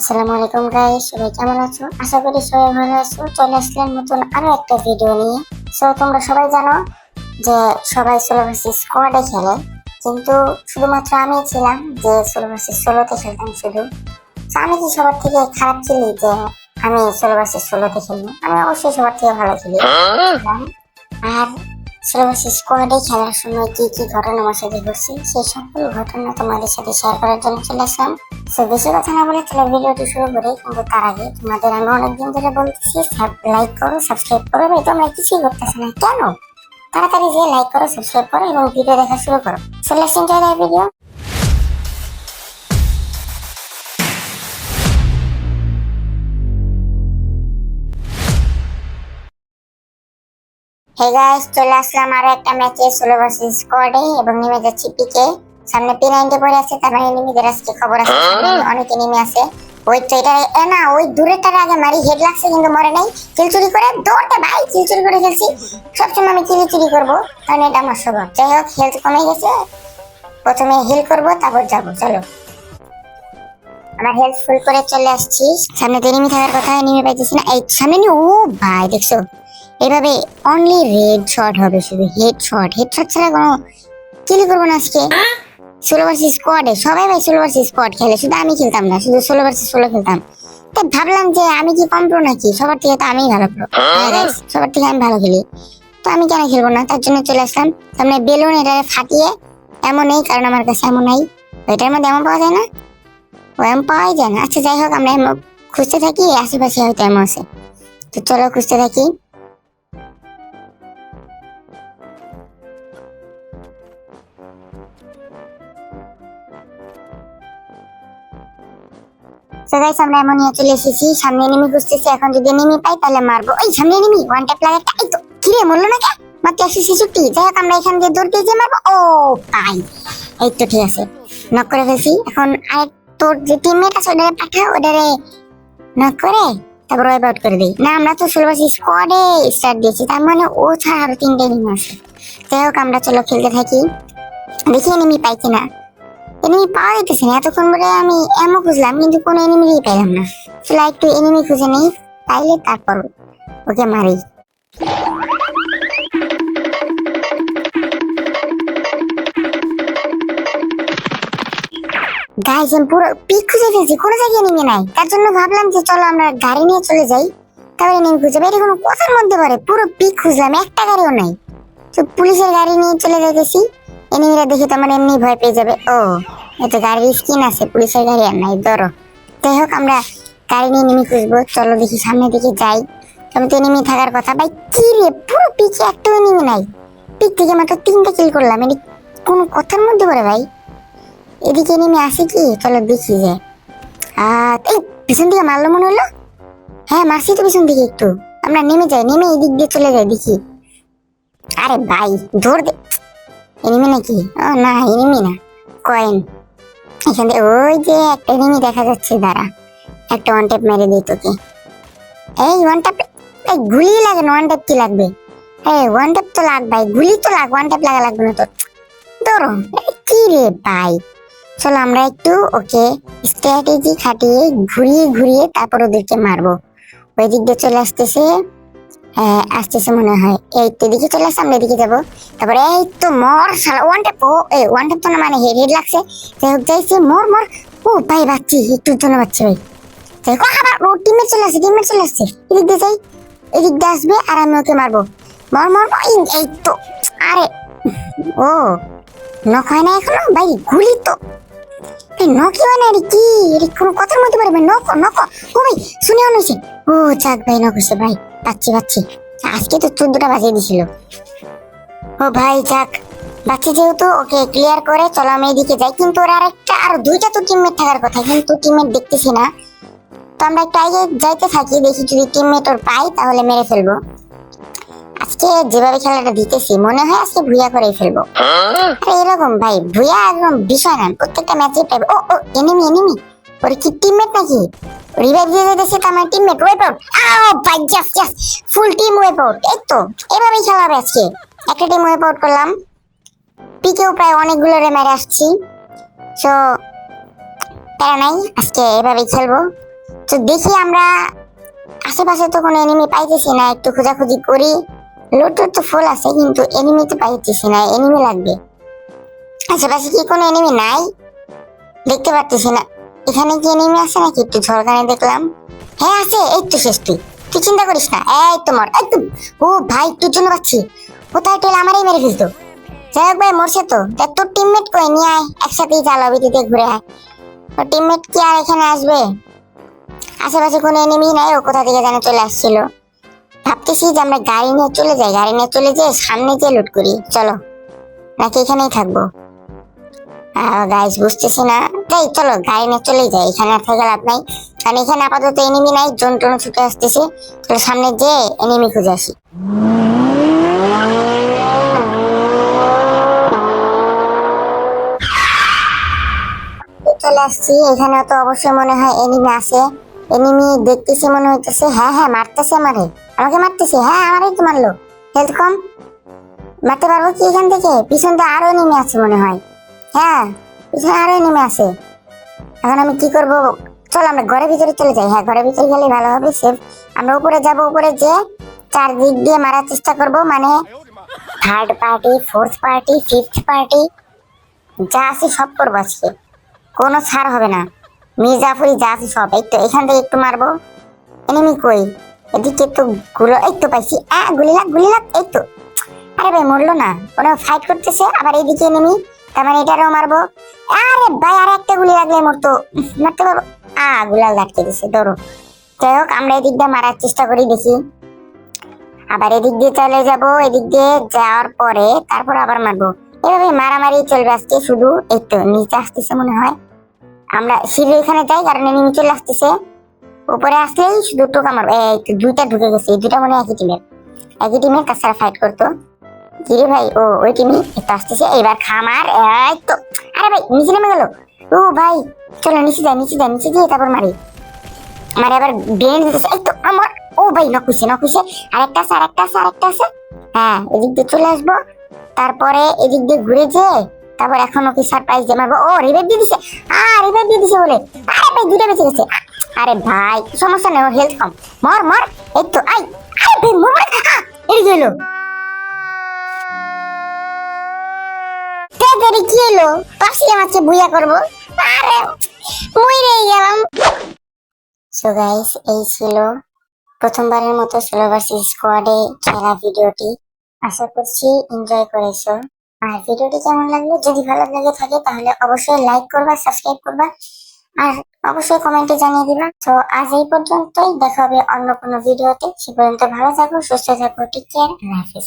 আসসালামু আলাইকুম গাইস সবাই কেমন আছো? আশা করি সবাই ভালো আছো। চলে আসলাম নতুন আরও একটা ভিডিও নিয়ে। সো তোমরা সবাই জানো যে সবাই সোলো ভার্সেস স্কোয়াডে খেলে কিন্তু শুধুমাত্র আমি ছিলাম যে সোলো ভার্সেস সোলোতে খেলতাম শুধু। আমি কি সবার থেকে খারাপ ছিলি যে আমি সোলো ভার্সেস সোলোতে খেলি আমি অবশ্যই সবার থেকে ভালো খেলি ছিলাম। আর সোলো ভার্সেস স্কোয়াডে খেলার সময় কি কি ঘটনা আমার সাথে ঘটছে সেই সকল ঘটনা তোমাদের সাথে শেয়ার করার জন্য চলে আসলাম। সো বেশি কথা না বলে চলো ভিডিওটি শুরু করি, কিন্তু তার আগে তোমাদের আমি অনেকদিন ধরে বলতেছি লাইক করো সাবস্ক্রাইব করো এবং তোমরা কিছুই করতেছ না, কেন? তাড়াতাড়ি যে লাইক করো সাবস্ক্রাইব করো এবং ভিডিও দেখা শুরু করো। So let's enjoy video guys চলে আসলাম আরও একটা ম্যাচে সোলো ভার্সেস স্কোয়াডে এবং নেমে যাচ্ছি পিকে সামনে পি নাইনটি পড়ে আছে তার মানে এনিমিদের আজকে খবর আছে। অনেক এনিমি আছে। ওই তো এটা এ না ওই দূরেরটার আগে মারি হেড লাগছে কিন্তু মরে নাই। কিল চুরি করে দৌড়তে ভাই কিল চুরি করে খেলছি। সবসময় আমি কিল চুরি করব কারণ এটা আমার স্বভাব। যাই হোক হেলথ কমে গেছে। প্রথমে হিল করব তারপর যাব। চলো। আমার হেলথ ফুল করে চলে আসছি। সামনে তো এনিমি থাকার কথা এনিমি পাইতেছি না। এই সামনে ও ভাই দেখছ? এভাবে অনলি রেড শট হবে শুধু হেড শট হেড শট ছাড়া কোনো কিল করব না আজকে। ষোলো ভার্সেস স্কোয়াডে সবাই ভাই ষোলো ভার্সেস স্কোয়াড খেলে শুধু আমি খেলতাম না শুধু ষোলো ভার্সেস ষোলো খেলতাম। তাই ভাবলাম যে আমি কি কম প্রো নাকি? সবার থেকে তো আমিই ভালো প্রো সবার থেকে আমি ভালো খেলি। তো আমি কেন খেলব না? তার জন্য চলে আসলাম। সামনে বেলুন এটা ফাটিয়ে এমন নেই কারণ আমার কাছে এমন নাই। এটার মধ্যে এমন পাওয়া যায় না? ও এমন পাওয়াই যায় না। আচ্ছা যাই হোক আমরা এমন খুঁজতে থাকি আশেপাশে হয়তো এমন আছে। তো চলো খুঁজতে থাকি। তো গাইস আমরা চলে এসেছি, সামনে এনিমি খুঁজতেছি, এখন যদি এনিমি পাই তাহলে মারবো। ওই সামনে এনিমি ওয়ান ট্যাপ লাগে তো কিরে মরলো না কে মাত্র একশো ছেষট্টি যাই হোক আমরা এখান দিয়ে দিয়ে মারবো। ও, পাই। এই তো ঠিক আছে নক করে ফেলছি। এখন আরেক তোর যে টিমমেট আছে ওটারে পাঠা ওটারে নক করে তারপর ওয়াইপ আউট করে দিই। না, আমরা তো স্কোয়াডে স্টার্ট দিয়েছি, তার মানে ও ছাড়া আরও তিনটে এনিমি আছে। যাই হোক, আমরা চলো খেলতে থাকি। দেখি এনিমি পাই কিনা। এনিমি পাওয়া যাইতেছে না, এতক্ষণ ধরে আমি এমও খুঁজলাম, কিন্তু কোনো এনিমিই পেলাম না। চলো একটু এনিমি খুঁজে নেই পাইলে তারপর ওকে মারি। গাইজ আমি পুরো পিক খুঁজে ফেলছি, কোনো জায়গায় এনিমি নাই। তার জন্য ভাবলাম যে চলো আমরা গাড়ি নিয়ে চলে যাই। তারপরে এনিমি খুঁজে এটা কোনো কথার মধ্যে পড়ে, পুরো পিক খুঁজলাম, একটা গাড়িও নাই। তো পুলিশের গাড়ি নিয়ে চলে যাইতেছি। এনিমিরা দেখে তো আমার এমনি ভয় পেয়ে যাবে। ও এটা গাড়ির স্কিন আছে, পুলিশের গাড়ি আর নাই, ধরো। যাই হোক, আমরা গাড়ি নিয়ে নেমে খুঁজবো। চলো দেখি সামনের দিকে যাই। তবে তো এনিমি থাকার কথা। ভাই, কি রে, পুরো পিছে একটাও এনিমি নাই। পিক থেকে মাত্র তিনটা কিল করলাম। এটি কোনো কথার মধ্যে পড়ে, ভাই। এদিকে এনিমি আসে কি? চলো দেখি যে। আর এই, পিছন দিকে মারলো মনে হলো? হ্যাঁ মারছি তো পিছন দিকে একটু। আমরা নেমে যাই, নেমে এদিক দিয়ে চলে যাই, দেখি। আরে ভাই, ধর দে এনিমি নাকি? ও, না এনিমি না। কয়েন। এখান থেকে ওই যে একটা এনিমি দেখা যাচ্ছে, দাঁড়া। একটা ওয়ান ট্যাপ মেরে দিই তোকে। এই ওয়ান ট্যাপ এই গুলি লাগে না ওয়ান ট্যাপ কি লাগবে? এই ওয়ান ট্যাপ তো লাগ ভাই, গুলি তো লাগ ওয়ান ট্যাপ লাগা লাগবে না তোর ধরো কি রে ভাই? চলো আমরা একটু, ওকে স্ট্র্যাটেজি খাটিয়ে, ঘুরিয়ে ঘুরিয়ে তারপর ওদেরকে মারবো। ওই দিক দিয়ে চলে আসতেছে। আসতেছে মনে হয়। এই তো এদিকে চলে আসছে এদিকে যাব। তারপরে এই তো মর শালা ওয়ান ট্যাপ এই তো না মানে হেড হেড লাগছে। যাই হোক, যাইছে, মর মর। ও, ভাই, বাচ্চি, একটু জন্য বাচ্চা ভাই। যাই হোক, আবার, ও টিমে চলে আসছে চলে আসছে। এদিক দিয়ে যাই, এদিক দিয়ে আসবে আর আমি ওকে মারবো। মর মর এই তো, আরে, ও নক হয় না এখনও? ভাই, গুলি তো। নকি হয় না রে কি? কোনো কথার মধ্যে পারবে নক নক ও, ভাই, শুনে হয়েছে। ও, যাক, ভাই নক ভাই। পাচ্ছি পাচ্ছি। আজকে তো চোদ্দটা বাজিয়ে দিছিল। ও ভাই, যাক। বাচ্চা যেহেতু ওকে ক্লিয়ার করে, চলো আমি এদিকে যাই। কিন্তু ওর আরেকটা, আর দুইটা তো টিমমেট থাকার কথা, কিন্তু টিমমেট দেখতেছি না। তো আমরা একটু আগে যাইতে থাকি, দেখি যদি টিমমেট ওর পাই, তাহলে মেরে ফেলব। আজকে যেভাবে খেলাটা দিতেছি, মনে হয় আজকে ভুইয়া করেই ফেলব। আরে এরকম ভাই, ভুইয়া একদম বিষয় না প্রত্যেকটা ম্যাচে ও ও এনিমি এনিমি ওর কি টিমমেট নাকি? রিভাইভ দিয়ে তো আমার টিমমেট আও ভাই জাস জাস ফুল টিম এই তো, এভাবেই খেলা হবে আজকে। একটা টিম করলাম। পিকেও প্রায় অনেকগুলো রে মেরে আসছি। সো নাই, আজকে এভাবেই খেলব। তো দেখি আমরা, আশেপাশে তো কোনো এনিমি পাইতেছি না, একটু খোঁজাখুঁজি করি। লোটোর তো ফুল আছে, কিন্তু এনিমি তো পাইতেছি না এনিমি লাগবে। আশেপাশে কি কোনো এনিমি নাই? দেখতে পারতেছি না। এখানে কি এনিমি আছে নাকি? একটু ঝলকানে দেখলাম। হ্যাঁ আছে, এই তো শেষ তুই। তুই চিন্তা করিস না, এই তো মর তো। ও ভাই, তোর জন্য পাচ্ছি কোথায় টেল আমারই মেরে ফেলতো। যাই হোক ভাই, মরছে তো। দেখ তোর টিমমেট কই? নিয়ে আয় একসাথেই চালাবি দিতে ঘুরে আয়। তোর টিমমেট কি আর এখানে আসবে? আশেপাশে কোনো এনিমি নাই, ও কোথা থেকে যেন চলে আসছিল। ভাবতেছি যে আমরা গাড়ি নিয়ে চলে যাই। গাড়ি নিয়ে চলে যেয়ে সামনে যেয়ে লুট করি। চলো, নাকি এখানেই থাকব? গাইস বুঝতেছি না। যাই চলো, গাড়ি নিয়ে চলেই যাই, এখানে আর থেকে লাভ নাই। কারণ এখানে আপাতত এনিমি নাই জন জন ছুটে আসতেছে। চলো, সামনে যে এনিমি খুঁজে আসি। চলে আসছি, এখানে তো অবশ্যই মনে হয় এনিমি আছে। এনিমি দেখতেছি মনে হইতেছে হ্যাঁ হ্যাঁ মারতেছে আমারে। আমাকে মারতেছে হ্যাঁ আমারই তো মারলো। হেলথ কম? মারতে পারব কি এখান থেকে? পিছন দিয়ে আরও এনিমি আছে মনে হয়। হ্যাঁ পিছনে আরও এনিমি আছে। এখন আমি কি করব? চল আমরা ঘরের ভিতরে চলে যাই। হ্যাঁ ঘরের ভিতরে গেলে ভালো হবে সেফ আমরা উপরে যাব, উপরে যে চারদিক দিয়ে মারার চেষ্টা করব মানে third party fourth party fifth party যা আছে সব করব আজকে। কোনো ছাড় হবে না। মির্জাফরি যা আছে সব। তো, এখান থেকে একটু মারবো। এনিমি কই? এদিকে তো গুলো তো পাইছি। আ গুলি লাগ গুলি লাগ, এই আরে ভাই, মরলো না। ওরা ফাইট করতেছে, আবার এইদিকে এনিমি তার মানে এটারও মারবো? আরে ভাই, আর একটা গুলি লাগলে মরতো। মারতে পারব? আ, গুলাল আটকে দিছে, ধরো। যাই হোক, আমরা এদিক দিয়ে মারার চেষ্টা করি, দেখি। আবার এদিক দিয়ে চলে যাব, এদিক দিয়ে যাওয়ার পরে তারপর আবার মারবো। এভাবে মারামারি চলবে আজকে, শুধু এই তো নিচে আসতেছে মনে হয়। আমরা সিঁড়ি এখানে যাই, কারণ এনিমি চলে আসতেছে। উপরে আসলেই শুধু টোকা মারবো। এই দুইটা ঢুকে গেছে, এই দুইটা মনে হয় একই টিমের একই টিমের তাছাড়া ফাইট করতো। ভাই? ও, ওই টিমই একটু আসতেছে এবার খামার এই তো, আরে ভাই, নিচে নেমে গেল। ও ভাই, চলো নিচে যাই নিচে যাই, নিচে গিয়ে তারপর মারি। আবার দিতেছে, এই তো আমার, ও ভাই নকুছে নকুছে আরেকটা আছে আরেকটা আছে আরেকটা আছে। হ্যাঁ এদিক দিয়ে চলে আসব। তারপরে এদিক দিয়ে ঘুরে যে তারপর এখন ওকে সারপ্রাইজ দিয়ে মারবো। ও রিভাইভ দিয়ে দিছে। আ রিভাইভ দিয়ে দিছে বলে। আরে ভাই দুটো বেঁচে গেছে। আরে ভাই, সমস্যা নেই হেলথ কম। মর মর। এই তো, আই, আরে ভাই, মর মর। এলো। কি এলো পাশে মাছে বুইয়া করব? আরে মরে গেলাম। সো গাইস এই ছিল প্রথমবারের মতো সোলো ভার্সেস স্কোয়াডে খেলা ভিডিওটি। আশা করছি এনজয় করেছ। আর ভিডিওটি কেমন লাগল, যদি ভালো লেগে থাকে, তাহলে অবশ্যই লাইক করবা সাবস্ক্রাইব করবা। আর অবশ্যই কমেন্টে জানিয়ে দিবা। তো আজ এই পর্যন্তই, দেখা হবে অন্য কোনো ভিডিওতে। সে পর্যন্ত ভালো থাকো, সুস্থ থাকো টেক কেয়ার হাফিজ।